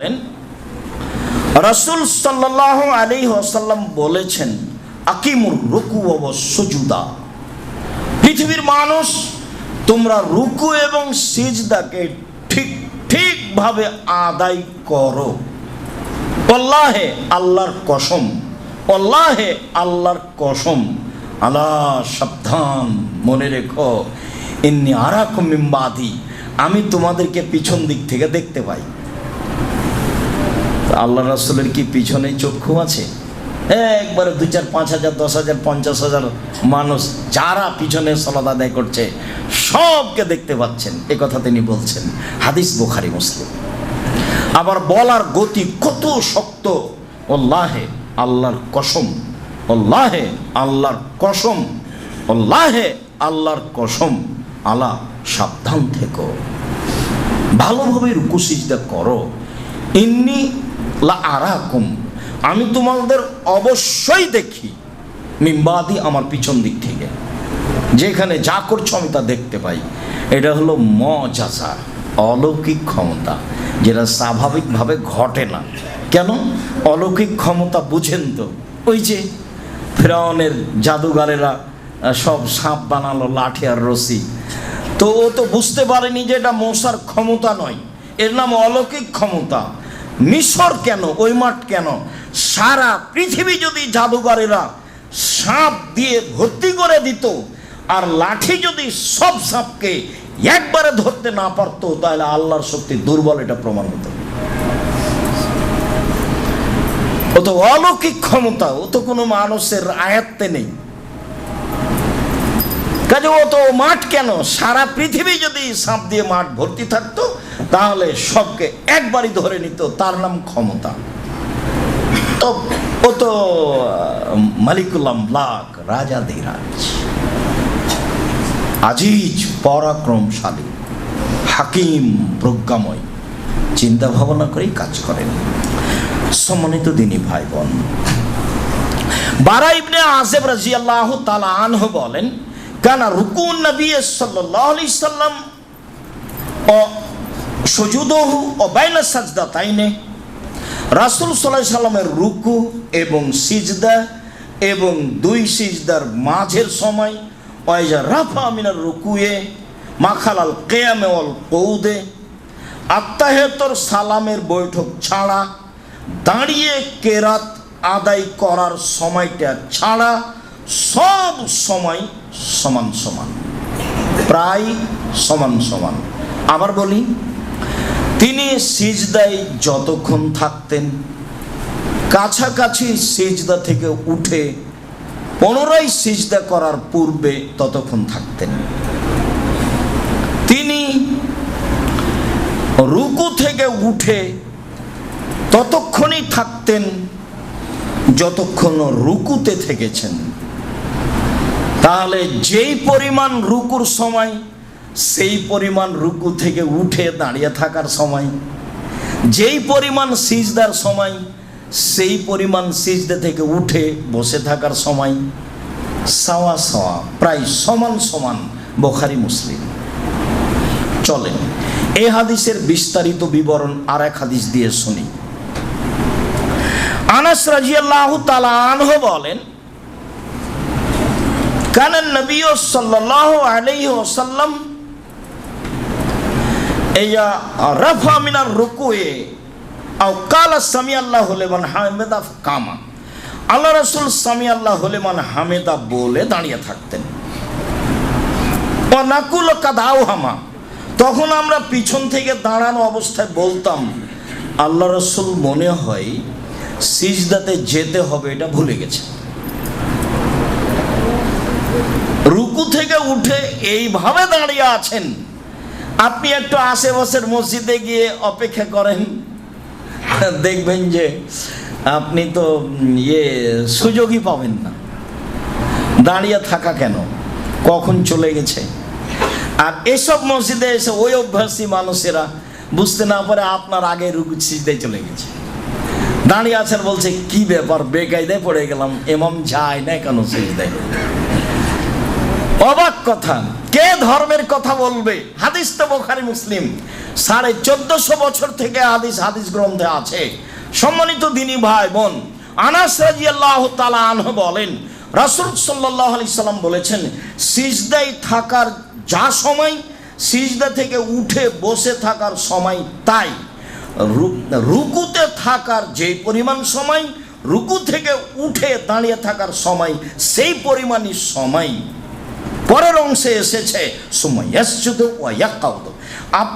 বলেন রসুল সাল্লাহ আলী ওসাল্লাম বলেছেন, আকিমুর রুকু অবসুজুদা পৃথিবীর মানুষ, তোমরা রুকু এবং সিজদাকে ঠিক, ঠিকভাবে আদায় করো। অল্লাহে আল্লাহর কসম অল্লাহে আল্লাহর কসম। আল্লাহ সাবধান, মনে রেখো এমনি আরাকুম মিম্বাদি আমি তোমাদেরকে পিছন দিক থেকে দেখতে পাই। আল্লাহ রাসুলের কি পিছনে চক্ষু আছে? একবারে দু চার, পাঁচ হাজার, দশ হাজার, পঞ্চাশ হাজার মানুষ যারা পিছনে সলাদ আদায় করছে, সবকে দেখতে পাচ্ছেন। এ কথা তিনি বলছেন। হাদিস বুখারি, মুসলিম। আবার বলার গতি কত শক্ত। ওল্লাহে আল্লাহর কসম। ওল্লাহে আল্লাহর কসম। ওল্লাহে আল্লাহর কসম। আল্লাহ, সাবধান থেকো। ভালোভাবে রুকু সিজদা করো। ইন্নি আরাকুম, আমি তোমাদের অবশ্যই দেখি মিম্বাদি আমার পিছন দিক থেকে। যেখানে যা করছ আমি তা দেখতে পাই। এটা হলো মজাজা, অলৌকিক ক্ষমতা, যেটা স্বাভাবিকভাবে ঘটে না। কেন? অলৌকিক ক্ষমতা বুঝেন তো। ওই যে ফেরাউনের জাদুগারেরা সব সাপ বানালো, লাঠি আর রশি। তো ও তো বুঝতে পারেনি যে এটা মশার ক্ষমতা নয়। এর নাম অলৌকিক ক্ষমতা। মিশর কেন? ওই মাঠ কেন? সারা পৃথিবী যদি জাদুঘরেরা সাপ দিয়ে ভর্তি করে দিত আর লাঠি যদি সব সাপকে একবারে ধরতে না পারতো, তাহলে আল্লাহর শক্তি দুর্বল এটা প্রমাণ হতো। ও তো অলৌকিক ক্ষমতা, ও তো কোনো মানুষের আয়ত্তে নেই। কাজে ও তো মাঠ কেন? সারা পৃথিবী যদি সাপ দিয়ে মাঠ ভর্তি থাকতো তাহলে সবকে একবারই ধরে নিত তার নাম ক্ষমতা। তো ও তো আহ, মালিকুল আমলাক রাজা ধীরাজ। আজিজ পরাক্রমশালী হাকিম প্রজ্ঞাময় চিন্তা ভাবনা করেই কাজ করেন। সম্মানিত দিনী ভাই বোন বারা ইবনে আসেব রাজিয়াল্লাহু তাআলা আনহু বলেন কানা রুকুন নবী সাল্লাল্লাহু আলাইহি সাল্লাম সুজুদহু ও বাইনা সাজদাতাইনে রাসূল সাল্লাল্লাহু আলাইহি সাল্লামের রুকু এবং সিজদা এবং দুই সিজদার মাঝের সময়, ওয়াইজা রাফা মিনার রুকুয়ে মাখালাল কেয়ামে অল কৌদে আত্মাহেতর সালামের বৈঠক ছাড়া, দাঁড়িয়ে কেরাত আদায় করার সময়টা ছাড়া সব সময় সমান সমান। প্রায় সমান সমান। আবার বলি তিনি সিজদায় যতক্ষণ থাকতেন, কাছাকাছি সিজদা থেকে উঠে পুনরায় সিজদা করার পূর্বে ততক্ষণ থাকতেন। তিনি রুকু থেকে উঠে ততক্ষণই থাকতেন যতক্ষণ রুকুতে থেকেছেন। তাহলে যেই পরিমাণ রুকুর সময় সেই পরিমাণ রুকু থেকে উঠে দাঁড়িয়ে থাকার সময়, যেই পরিমাণ সিজদার সময়, সেই পরিমাণ সিজদা থেকে উঠে বসে থাকার সময়, সাওয়া সাওয়া, প্রায় সমান সমান বোখারি মুসলিম। চলেন, এ হাদিসের বিস্তারিত বিবরণ আর এক হাদিস দিয়ে শুনি। আনাস রাজিয়াল্লাহু তাআলা আনহু বলেন কানান নবী সাল্লাল্লাহু আলাইহি ওয়াসাল্লাম ইয়া রাফা মিনার রুকুয়ে, আও কালা সামি আল্লাহু লিমান হামিদা, কামা। আল্লাহ রাসূল সামি আল্লাহু লিমান হামিদা বলে দাঁড়িয়ে থাকতেন। ও নাকুল কাদাও হামা। তখন আমরা পিছন থেকে দাঁড়ানো অবস্থায় বলতাম, আল্লাহ রসুল মনে হয় সিজদাতে যেতে হবে, এটা ভুলে গেছে। রুকু থেকে উঠে এইভাবে দাঁড়িয়ে আছেন। আপনি একটু আশেপাশের মসজিদে গিয়ে অপেক্ষা করেন। দেখবেন যে আপনি তো ইয়ে সুযোগই পাবেন না। দাঁড়িয়ে থাকা কেন? কখন চলে গেছে? আর এসব মসজিদে এসে ওই অভ্যাসী মানুষেরা বুঝতে না পারে আপনার আগে রুকু সিজদায় চলে গেছে। দাঁড়িয়ে আছেন বলছে, কি ব্যাপার? বেকায়দায় পড়ে গেলাম। এমন যায় না কেন সিজদায়? অবাক কথা। কে ধর্মের কথা বলবে? হাদিস তো বোখারি মুসলিম। সাড়ে চোদ্দশো বছর থেকে হাদিস হাদিস গ্রন্থে আছে। সম্মানিত দিনী ভাই, বোন, আনাস রাজিয়াল্লাহ তালা আনহ বলেন, রাসুল সাল্লাহ আলি সাল্লাম বলেছেন সিজদাই থাকার যা সময়, সিজদা থেকে উঠে বসে থাকার সময় তাই। রুকুতে থাকার যে পরিমাণ সময়, রুকু থেকে উঠে দাঁড়িয়ে থাকার সময়, সেই পরিমাণই সময়। পরের অংশে এসেছে সময় ইয়াসজুদু ওয়া ইয়াকাউদু। আপ